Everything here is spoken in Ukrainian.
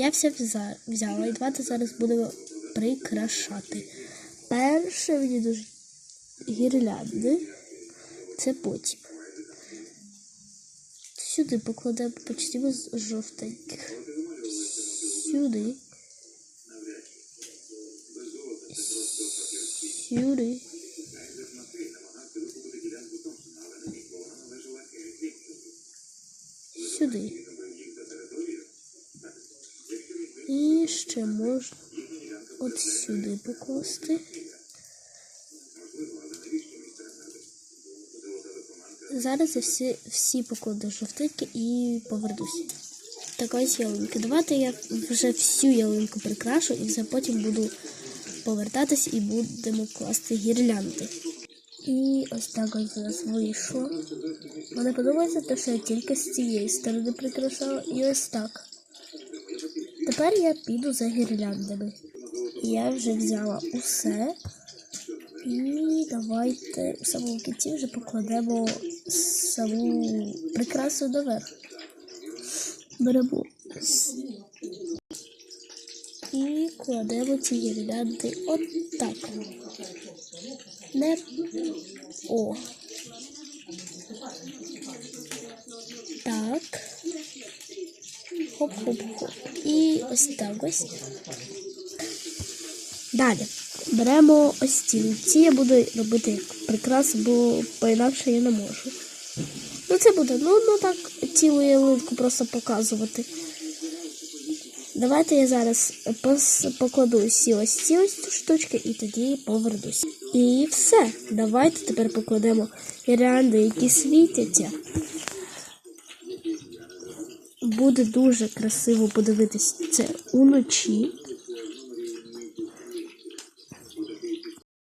Я все взяла і давайте зараз будемо прикрашати. Перше мені дуже гірлянди. Це потім. Сюди покладемо, почнемо з жовтеньких. Сюди. Сюди. Сюди. І ще можна от сюди покласти. Зараз я всі, всі покладу жовтики і повернусь. Так ось ялинки. Давайте я вже всю ялинку прикрашу і вже потім буду повертатись і будемо класти гірлянди. І ось так ось у нас вийшло. Мені подобається те, що я тільки з цієї сторони прикрашала і ось так. Тепер я піду за гірляндами. Я вже взяла усе. І давайте у самому кінці вже покладемо саму прикрасу наверх. Беремо і кладемо ці гірлянди отак. Не о. Так. Хоп-хоп-хоп. І ось так ось. Далі. Беремо ось ці. Ці я буду робити як прикрас, бо по-інакше я не можу. Ну це буде, ну, ну так, цілу ялинку просто показувати. Давайте я зараз покладу всі ось ці ось штучки і тоді повернусь. І все. Давайте тепер покладемо гірлянди, які світяться. Буде дуже красиво подивитись це уночі.